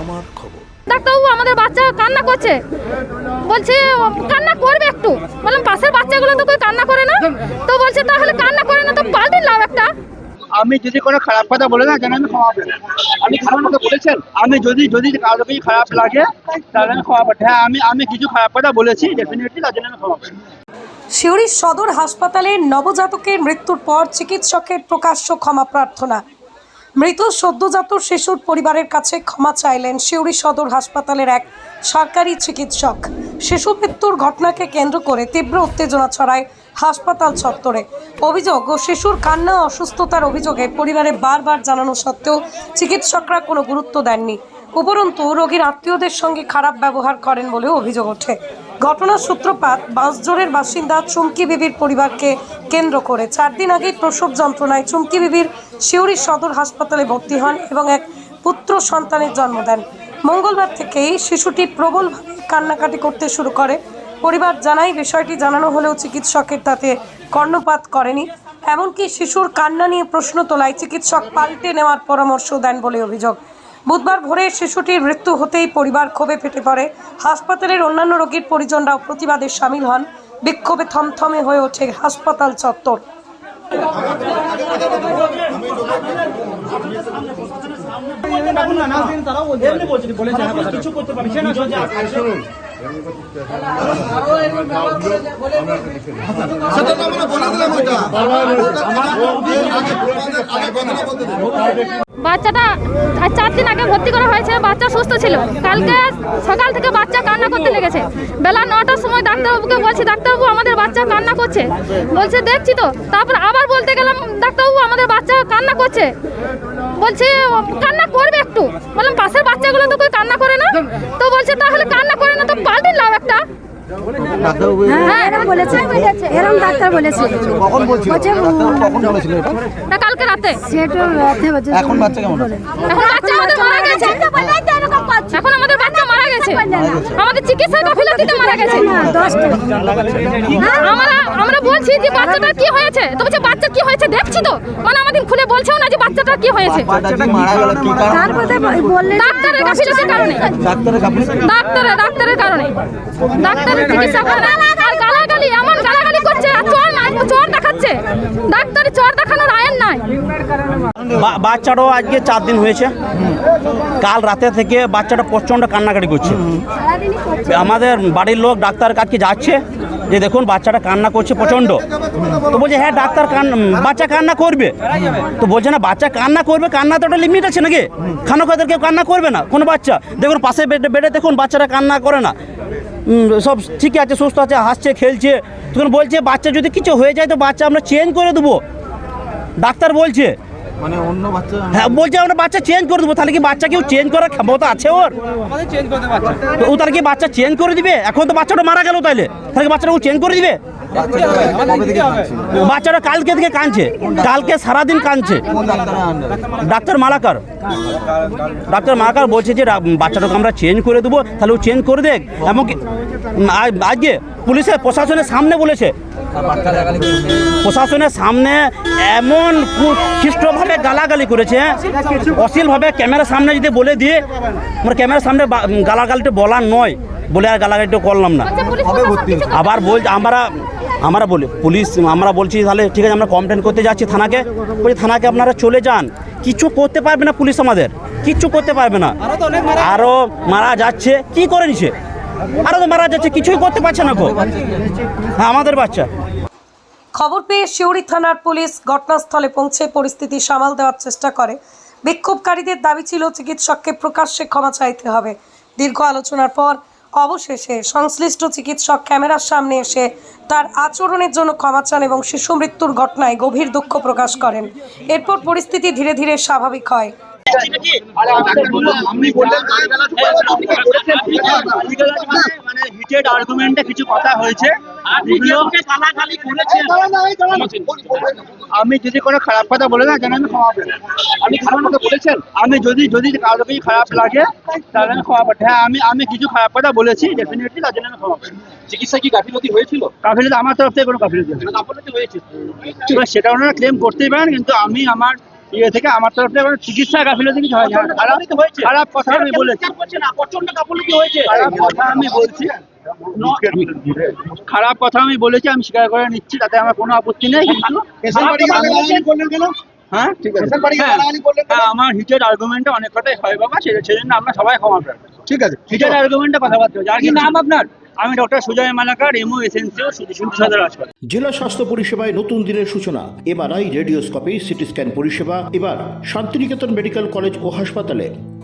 আমার খবর। ডাক্তারবাবু আমাদের বাচ্চা কান্না করছে। বলছে কান্না করবে একটু। বললাম পাশের বাচ্চাগুলো তো কেউ কান্না করে না। তো বলছে তাহলে কান্না করে না তো পাল্টে লাভ একটা। আমি যদি কোনো খারাপ কথা বলে না যেন আমি ক্ষমা করি আপনি খারাপ কথা বলেছেন। আমি যদি যদি কারও কিছু খারাপ লাগে তাহলে আমি ক্ষমা হ্যাঁ আমি আমি কিছু খারাপ কথা বলেছি ডেফিনেটলি তার জন্য আমি ক্ষমা করি সিউড়ি সদর হাসপাতালে নবজাতকের মৃত্যুর পর চিকিৎসকের প্রকাশ্য ক্ষমা প্রার্থনা। মৃত সদ্যজাত শিশুর পরিবারের কাছে ক্ষমা চাইলেন সিউড়ি সদর হাসপাতালের এক সরকারি চিকিৎসক। শিশু মৃত্যুর ঘটনাকে কেন্দ্র করে তীব্র উত্তেজনা ছড়ায় হাসপাতাল চত্বরে। অভিযোগ ও শিশুর কান্না, অসুস্থতার অভিযোগে পরিবারে বারবার জানানো সত্ত্বেও চিকিৎসকরা কোনো গুরুত্ব দেননি। উপরন্তু, রোগীর আত্মীয়দের সঙ্গে খারাপ ব্যবহার করেন বলেও অভিযোগ ওঠে। ঘটনার সূত্রপাত বাঁশজোরের বাসিন্দা চুমকি বিবির পরিবারকে কেন্দ্র করে। চার দিন আগেই প্রসব যন্ত্রণায় চুমকি বিবির শিউরি সদর হাসপাতালে ভর্তি হন এবং এক পুত্র সন্তানের জন্ম দেন। মঙ্গলবার থেকেই শিশুটি প্রবলভাবে কান্নাকাটি করতে শুরু করে। পরিবার জানায়, বিষয়টি জানানো হলেও চিকিৎসকের তাতে কর্ণপাত করেনি। এমনকি শিশুর কান্না নিয়ে প্রশ্ন তোলায় চিকিৎসক পাল্টে নেওয়ার পরামর্শ দেন বলে অভিযোগ। বুধবার ভোরে শিশুটির মৃত্যু হতেই পরিবার ক্ষোভে ফেটে পড়ে। হাসপাতালের অন্যান্য রোগীর পরিজনরাও প্রতিবাদে সামিল হন। বিক্ষোভে থমথমে হয়ে ওঠে হাসপাতাল চত্বর। বাচ্চাটা চার দিন আগে ভর্তি করা হয়েছে, বাচ্চা সুস্থ ছিল। কালকে সকাল থেকে বাচ্চা কান্না করতে লেগেছে। বেলা নটার সময় ডাক্তারবাবুকে বলছি, ডাক্তারবাবু, আমাদের বাচ্চা কান্না করছে। বলছে, দেখছি তো। তারপর আবার বলতে গেলাম, ডাক্তারবাবু, আমাদের বাচ্চা কান্না করছে। বলছে, কান্না করবে একটু। বললাম, পাশের বাচ্চাগুলো তো কেউ কান্না করে না? তো বলছে, তাহলে কান্না পাল্টে লাভ একটা? হ্যাঁ এরকম বলেছে। এরকম ডাক্তার বলেছে। কখন বলছিল? কখন বলেছিল এটা? না কালকে রাতে। সেটা রাতে বলছে। এখন বাচ্চা কেমন এখন বাচ্চা আমাদের মারা গেছে। এখন আমাদের বাচ্চা মারা গেছে। আমাদের চিকিৎসা গাফিলতিতে মারা গেছে? আমরা আমরা বলছি যে বাচ্চাটার কি হয়েছে? তো বলছে বাচ্চা কি হয়েছে? দেখছি তো। মানে আমাদের খুলে বলছেও না যে বাচ্চাটা কি হয়েছে ডাক্তারের গাফিলতির কারণে। ডাক্তারের ডাক্তারের ডাক্তারের কারণে। ডাক্তারের চিকিৎসা কারণে আর গালাগালি এমন গালাগালি করছে আর চোর নাই চোর দেখাচ্ছে ডাক্তারের চোর দেখানোর আইন নাই বা- বাচ্চাটাও আজকে চার দিন হয়েছে। কাল রাতে থেকে বাচ্চাটা প্রচণ্ড কান্নাকাটি করছে। আমাদের বাড়ির লোক ডাক্তার কাছে যাচ্ছে, যে দেখুন বাচ্চাটা কান্না করছে প্রচণ্ড। তো বলছে হ্যাঁ ডাক্তার কান বাচ্চা কান্না করবে। তো বলছে, না, বাচ্চা কান্না করবে, কান্না তো একটা লিমিট আছে নাকি? খানা খাদের কেউ কান্না করবে না, কোনো বাচ্চা। দেখুন, পাশে বেডে বেডে দেখুন বাচ্চারা কান্না করে না। সব ঠিকই আছে, সুস্থ আছে, হাসছে, খেলছে। তখন বলছে, বাচ্চা যদি কিছু হয়ে যায়, তো বাচ্চা আমরা চেঞ্জ করে দেবো। ডাক্তার বলছে মানে অন্য বাচ্চা হ্যাঁ বলছে আমরা বাচ্চা চেঞ্জ করে দেবো। তাহলে কি বাচ্চা কেউ চেঞ্জ করার ক্ষমতা আছে ওর? তো ও তাহলে কি বাচ্চা চেঞ্জ করে দিবে? এখন তো বাচ্চাটা মারা গেল তাহলে। তাহলে বাচ্চাটা ও চেঞ্জ করে দিবে? বাচ্চাটা কালকে থেকে কাঁদছে। কালকে সারাদিন কাঁদছে। ডাক্তার মালাকার। ডাক্তার মালাকার বলছে যে বাচ্চাটাকে আমরা চেঞ্জ করে দেবো। তাহলে ও চেঞ্জ করে দেখ। এমনকি আজকে পুলিশের প্রশাসনের সামনে বলেছে। প্রশাসনের সামনে এমন কু- খ্রিস্টভাবে গালাগালি করেছে অশ্লীলভাবে ক্যামেরার সামনে যদি বলে দিয়ে আমার ক্যামেরার সামনে বা- গালাগালিটা বলার নয় বলে আর গালাগালিটা করলাম না। হয়েছে? আবার বল আমরা আমরা বলি পুলিশ আমরা বলছি তাহলে ঠিক আছে আমরা কমপ্লেন করতে যাচ্ছি থানাকে। বলছি থানাকে আপনারা চলে যান। কিছু করতে পারবে না পুলিশ আমাদের। কিচ্ছু করতে পারবে না। আরও মারা যাচ্ছে। কি করে নিছে? আরও তো মারা যাচ্ছে কিছুই করতে পারছে না গো। হ্যাঁ আমাদের বাচ্চা। খবর পেয়ে শিউরি থানার পুলিশ ঘটনাস্থলে পৌঁছে পরিস্থিতি সামাল দেওয়ার চেষ্টা করে। বিক্ষোভকারীদের দাবি ছিল চিকিৎসককে প্রকাশ্যে ক্ষমা চাইতে হবে। দীর্ঘ আলোচনার পর অবশেষে সংশ্লিষ্ট চিকিৎসক ক্যামেরার সামনে এসে তার আচরণের জন্য ক্ষমা চান এবং শিশু মৃত্যুর ঘটনায় গভীর দুঃখ প্রকাশ করেন। এরপর পরিস্থিতি ধীরে ধীরে স্বাভাবিক হয়। হিটেড আর্গুমেন্টে কিছু কথা হয়েছে। আমি যদি কোনো খারাপ কথা বলে না যেন আমি ক্ষমা আপনি খারাপ কথা বলেছেন? আমি যদি যদি কারও কিছু খারাপ লাগে তাহলে আমি ক্ষমা পাঠাই হ্যাঁ আমি আমি কিছু খারাপ কথা বলেছি ডেফিনেটলি তার জন্য আমি ক্ষমা চিকিৎসা কি গাফিলতি হয়েছিল? কাফিলে আমার তরফ থেকে কোনো কাফিলে গাফিলতি হয়েছে। সেটা ওনারা ক্লেম করতেই পারেন কিন্তু আমি আমার ইয়ে থেকে আমার তরফ থেকে কোনো চিকিৎসা গাফিলতি কিছু হয়নি। খারাপ খারাপ কথা আমি বলেছি। প্রচণ্ড গাফিলতি হয়েছে। খারাপ কথা আমি বলছি। খারাপ কথা আমি বলেছি আমি স্বীকার করে নিচ্ছি তাতে আমার কোনো আপত্তি নেই কিন্তু হ্যাঁ? হ্যাঁ, হ্যাঁ, আমার হিটের আর্গুমেন্টে অনেক কথাই হয় বাবা সেজন্য আমরা সবাই ক্ষমা প্রার্থী। ঠিক আছে হিটের আর্গুমেন্টে কথাবার্তা হচ্ছে আর কি নাম আপনার? আমি ডক্টর সুজয় মালাকার এমও এসেন্সিও শিশু সদর হাসপাতাল। জেলা স্বাস্থ্য পরিষেবায় নতুন দিনের সূচনা এবারই রেডিওস্কোপি সিটি স্ক্যান পরিষেবা এবার শান্তিনিকেতন মেডিকেল কলেজ ও হাসপাতালে।